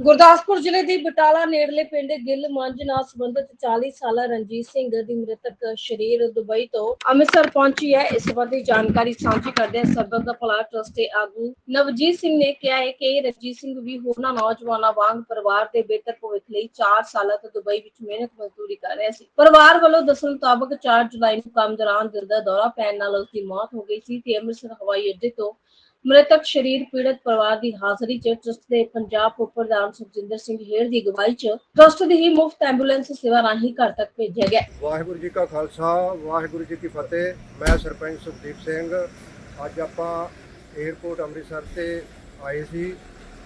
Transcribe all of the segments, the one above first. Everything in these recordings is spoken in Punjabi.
ਗੁਰਦਾਸਪੁਰ ਜ਼ਿਲ੍ਹੇ ਦੀ ਬਟਾਲਾ ਨੇੜਲੇ ਪਿੰਡ ਗਿੱਲ ਮੰਜ ਨਾਲ ਸੰਬੰਧਿਤ 40 ਸਾਲਾ ਰਣਜੀਤ ਸਿੰਘ ਦੀ ਮ੍ਰਿਤਕ ਸ਼ਰੀਰ ਦੁਬਈ ਤੋਂ ਅੰਮ੍ਰਿਤਸਰ ਪਹੁੰਚੀ ਹੈ। ਇਸ ਸੰਬੰਧੀ ਜਾਣਕਾਰੀ ਸਾਂਝੀ ਕਰਦੇ ਸਰਬਤ ਦਾ ਭਲਾ ਟਰਸਟ ਦੇ ਆਗੂ ਨਵਜੀਤ ਸਿੰਘ ਨੇ ਕਿਹਾ ਹੈ ਕਿ ਰਣਜੀਤ ਸਿੰਘ ਵੀ ਹੋਰਨਾਂ ਨੌਜਵਾਨਾਂ ਵਾਂਗ ਪਰਿਵਾਰ ਦੇ ਬਿਹਤਰ ਭਵਿੱਖ ਲਈ 4 ਸਾਲਾਂ ਤੋਂ ਦੁਬਈ ਵਿੱਚ ਮਿਹਨਤ ਮਜ਼ਦੂਰੀ ਕਰ ਰਿਹਾ ਸੀ। ਪਰਿਵਾਰ ਵੱਲੋਂ ਦੱਸਣ ਮੁਤਾਬਕ 4 ਜੁਲਾਈ ਨੂੰ ਕੰਮ ਦੌਰਾਨ ਦਿਲ ਦਾ ਦੌਰਾ ਪੈਣ ਨਾਲ ਉਸ ਦੀ ਮੌਤ ਹੋ ਗਈ ਸੀ ਤੇ ਅੰਮ੍ਰਿਤਸਰ ਹਵਾਈ ਅੱਡੇ ਤੋਂ ਮ੍ਰਿਤਕ ਸ਼ਰੀਰ ਪੀੜਤ ਪਰਿਵਾਰ ਦੀ ਹਾਜ਼ਰੀ 'ਚ ਟਰਸਟ ਦੇ ਪੰਜਾਬ ਉਪ ਪ੍ਰਧਾਨ ਸੁਖਜਿੰਦਰ ਸਿੰਘ ਹੇਰ ਦੀ ਅਗਵਾਈ 'ਚ ਟਰਸਟ ਦੀ ਹੀ ਮੁਫਤ ਐਂਬੂਲੈਂਸ ਸੇਵਾ ਰਾਹੀਂ ਘਰ ਤੱਕ ਭੇਜਿਆ ਗਿਆ। ਵਾਹਿਗੁਰੂ ਜੀ ਕਾ ਖਾਲਸਾ, ਵਾਹਿਗੁਰੂ ਜੀ ਕੀ ਫਤਿਹ। ਮੈਂ ਸਰਪੰਚ ਸੁਖਦੀਪ ਸਿੰਘ। ਅੱਜ ਆਪਾਂ 에ਅਰਪੋਰਟ ਅੰਮ੍ਰਿਤਸਰ ਤੇ ਆਏ ਸੀ।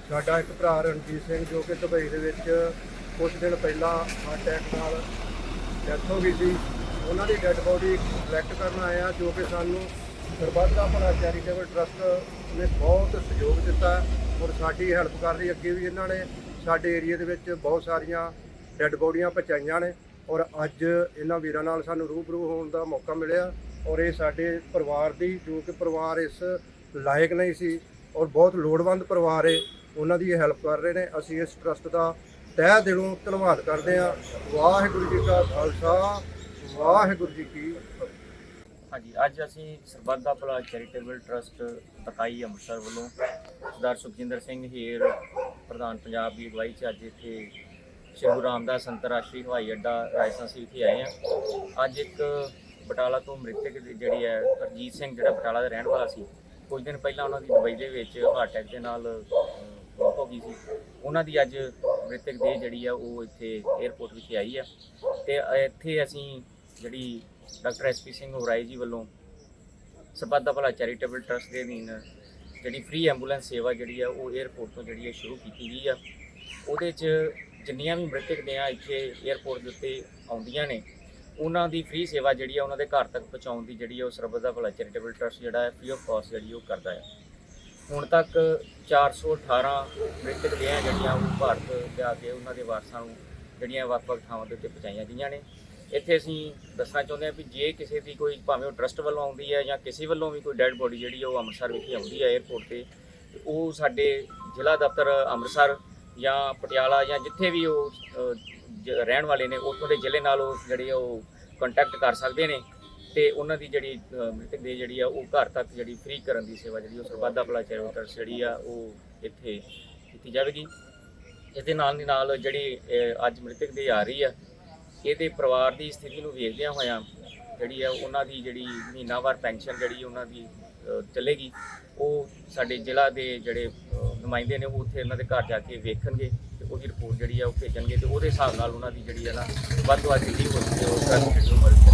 ਸਾਡਾ ਇੱਕ ਭਰਾ ਰਣਜੀਤ ਸਿੰਘ ਜੋ ਕਿ ਦੁਬਈ ਦੇ ਵਿੱਚ ਕੁਝ ਦਿਨ ਪਹਿਲਾਂ ਹਾਰਟ ਅਟੈਕ ਨਾਲ ਡੈਥ ਹੋ ਗਈ ਸੀ। ਉਹਨਾਂ ਦੀ ਡੈੱਡ ਬੋਡੀ ਕਲੈਕਟ ਕਰਨ ਆਇਆ ਜੋ ਕਿ ਸਾਨੂੰ ਸਰਬੱਤ ਦਾ ਭਲਾ ਚੈਰੀਟੇਬਲ ਟਰਸਟ ਨੇ ਬਹੁਤ ਸਹਿਯੋਗ ਦਿੱਤਾ ਔਰ ਸਾਡੀ ਹੈਲਪ ਕਰ ਰਹੀ ਅੱਗੇ ਵੀ ਇਹਨਾਂ ਨੇ ਸਾਡੇ ਏਰੀਆ ਦੇ ਵਿੱਚ ਬਹੁਤ ਸਾਰੀਆਂ ਡੈੱਡ ਬੋਡੀਆਂ ਪਹੁੰਚਾਈਆਂ ਨੇ ਔਰ ਅੱਜ ਇਹਨਾਂ ਵੀਰਾਂ ਨਾਲ ਸਾਨੂੰ ਰੂਬਰੂ ਹੋਣ ਦਾ ਮੌਕਾ ਮਿਲਿਆ ਔਰ ਇਹ ਸਾਡੇ ਪਰਿਵਾਰ ਦੀ, ਜੋ ਕਿ ਪਰਿਵਾਰ ਇਸ ਲਾਇਕ ਨਹੀਂ ਸੀ ਔਰ ਬਹੁਤ ਲੋੜਵੰਦ ਪਰਿਵਾਰ ਹੈ, ਉਹਨਾਂ ਦੀ ਇਹ ਹੈਲਪ ਕਰ ਰਹੇ ਨੇ। ਅਸੀਂ ਇਸ ਟਰਸਟ ਦਾ ਤਹਿ ਦਿਲੋਂ ਧੰਨਵਾਦ ਕਰਦੇ ਹਾਂ। ਵਾਹਿਗੁਰੂ ਜੀ ਕਾ ਖਾਲਸਾ, ਵਾਹਿਗੁਰੂ ਜੀ ਕੀ ਹਾਂਜੀ, ਅੱਜ ਅਸੀਂ ਸਰਬੱਤ ਦਾ ਭਲਾ ਚੈਰੀਟੇਬਲ ਟਰਸਟ ਤਕਾਈ ਅੰਮ੍ਰਿਤਸਰ ਵੱਲੋਂ ਸਰਦਾਰ ਸੁਖਜਿੰਦਰ ਸਿੰਘ ਹੀਰ, ਪ੍ਰਧਾਨ ਪੰਜਾਬ ਦੀ ਅਗਵਾਈ 'ਚ ਅੱਜ ਇੱਥੇ ਸ਼੍ਰੀ ਗੁਰੂ ਰਾਮਦਾਸ ਅੰਤਰਰਾਸ਼ਟਰੀ ਹਵਾਈ ਅੱਡਾ ਰਾਜਸਥਾਨ ਸੀ ਇੱਥੇ ਆਏ ਹਾਂ। ਅੱਜ ਇੱਕ ਬਟਾਲਾ ਤੋਂ ਮ੍ਰਿਤਕ ਜਿਹੜੀ ਹੈ ਅਰਜੀਤ ਸਿੰਘ ਜਿਹੜਾ ਬਟਾਲਾ ਦਾ ਰਹਿਣ ਵਾਲਾ ਸੀ, ਕੁਝ ਦਿਨ ਪਹਿਲਾਂ ਉਹਨਾਂ ਦੀ ਦੁਬਈ ਦੇ ਵਿੱਚ ਹਾਰਟ ਅਟੈਕ ਦੇ ਨਾਲ ਮੌਤ ਹੋ ਗਈ ਸੀ। ਉਹਨਾਂ ਦੀ ਅੱਜ ਮ੍ਰਿਤਕ ਦੇਹ ਜਿਹੜੀ ਆ, ਉਹ ਇੱਥੇ 에ਅਰਪੋਰਟ ਵਿਖੇ ਆਈ ਆ। ਤੇ ਇੱਥੇ ਅਸੀਂ ਜਿਹੜੀ ਡਾਕਟਰ ਐਸਪੀ ਸਿੰਘ ਉਰਾਈ ਜੀ ਵੱਲੋਂ ਸਰਬੱਤ ਭਲਾ ਚੈਰੀਟੇਬਲ ਟਰਸਟ ਦੇ ਅਧੀਨ ਜਿਹੜੀ ਫ੍ਰੀ ਐਂਬੂਲੈਂਸ ਸੇਵਾ ਜਿਹੜੀ ਆ, ਉਹ 에ਅਰਪੋਰਟ ਤੋਂ ਜਿਹੜੀ ਹੈ ਸ਼ੁਰੂ ਕੀਤੀ ਗਈ ਆ। ਉਹਦੇ 'ਚ ਜਿੰਨੀਆਂ ਵੀ ਮ੍ਰਿਤਕ ਦੇਹਾਂ ਇੱਥੇ 에ਅਰਪੋਰਟ ਦੇ ਉੱਤੇ ਆਉਂਦੀਆਂ ਨੇ, ਉਹਨਾਂ ਦੀ ਫ੍ਰੀ ਸੇਵਾ ਜਿਹੜੀ ਆ, ਉਹਨਾਂ ਦੇ ਘਰ ਤੱਕ ਪਹੁੰਚਾਉਣ ਦੀ ਜਿਹੜੀ ਆ, ਉਹ ਸਰਬੱਤ ਦਾ ਭਲਾ ਚੈਰੀਟੇਬਲ ਟਰਸਟ ਜਿਹੜਾ ਹੈ ਫ੍ਰੀ ਆਫ ਕਾਸਟ ਜਿਹੜੀ ਉਹ ਕਰਦਾ ਹੈ ਹੁਣ ਤੱਕ 418 ਮ੍ਰਿਤਕ ਦੇਹਾਂ ਜਿਹੜੀਆਂ ਉਹ ਭਾਰਤ ਜਾ ਕੇ ਉਹਨਾਂ ਦੇ ਵਾਰਸਾਂ ਨੂੰ ਜਿਹੜੀਆਂ ਵੱਖ-ਵੱਖ ਥਾਵਾਂ ਦੇ ਉੱਤੇ ਪਹੁੰਚਾਈਆਂ ਗਈਆਂ ਨੇ। ਇੱਥੇ ਅਸੀਂ ਦੱਸਣਾ ਚਾਹੁੰਦੇ ਹਾਂ ਵੀ ਜੇ ਕਿਸੇ ਦੀ ਕੋਈ ਭਾਵੇਂ ਉਹ ਟਰਸਟ ਵੱਲੋਂ ਆਉਂਦੀ ਹੈ ਜਾਂ ਕਿਸੇ ਵੱਲੋਂ ਵੀ ਕੋਈ ਡੈੱਡ ਬੋਡੀ ਜਿਹੜੀ ਉਹ ਅੰਮ੍ਰਿਤਸਰ ਵਿਖੇ ਆਉਂਦੀ ਹੈ 에ਅਰਪੋਰਟ ਤੇ ਤੇ ਉਹ ਸਾਡੇ ਜ਼ਿਲ੍ਹਾ ਦਫ਼ਤਰ ਅੰਮ੍ਰਿਤਸਰ ਜਾਂ ਪਟਿਆਲਾ ਜਾਂ ਜਿੱਥੇ ਵੀ ਉਹ ਜ- ਰਹਿਣ ਵਾਲੇ ਨੇ ਉੱਥੋਂ ਦੇ ਜ਼ਿਲ੍ਹੇ ਨਾਲ ਉਹ ਜਿਹੜੇ ਉਹ ਕੰਟੈਕਟ ਕਰ ਸਕਦੇ ਨੇ ਤੇ ਉਹਨਾਂ ਦੀ ਜਿਹੜੀ ਮ੍ਰਿਤਕ ਦੇ ਜਿਹੜੀ ਆ ਉਹ ਘਰ ਤੱਕ ਜਿਹੜੀ ਫ੍ਰੀ ਕਰਨ ਦੀ ਸੇਵਾ ਜਿਹੜੀ ਉਹ ਸਰਬੱਤ ਦਾ ਭਲਾ ਚੈਰੀਟੇਬਲ ਜਿਹੜੀ ਆ ਉਹ ਇੱਥੇ ਕੀਤੀ ਜਾਵੇਗੀ। ਇਹਦੇ ਨਾਲ ਦੀ ਨਾਲ ਜਿਹੜੀ ਅੱਜ ਮ੍ਰਿਤਕ ਦੇ ਆ ਰਹੀ ਆ ਇਹਦੇ ਪਰਿਵਾਰ ਦੀ ਸਥਿਤੀ ਨੂੰ ਵੇਖਦਿਆਂ ਹੋਇਆਂ ਜਿਹੜੀ ਹੈ ਉਹਨਾਂ ਦੀ ਜਿਹੜੀ ਮਹੀਨਾਵਾਰ ਪੈਨਸ਼ਨ ਜਿਹੜੀ ਉਹਨਾਂ ਦੀ ਚੱਲੇਗੀ, ਉਹ ਸਾਡੇ ਜ਼ਿਲ੍ਹਾ ਦੇ ਜਿਹੜੇ ਨੁਮਾਇੰਦੇ ਨੇ ਉਹ ਉੱਥੇ ਉਹਨਾਂ ਦੇ ਘਰ ਜਾ ਕੇ ਵੇਖਣਗੇ ਤੇ ਉਹਦੀ ਰਿਪੋਰਟ ਜਿਹੜੀ ਆ ਉਹ ਭੇਜਣਗੇ ਤੇ ਉਹਦੇ ਹਿਸਾਬ ਨਾਲ ਉਹਨਾਂ ਦੀ ਜਿਹੜੀ ਹੈ ਨਾ ਵੱਧ ਤੋਂ ਵੱਧ ਜਿੰਨੀ ਹੋ ਸਕੇ ਉਹ ਕਰ ਜਿਹੜੀ ਮਦਦ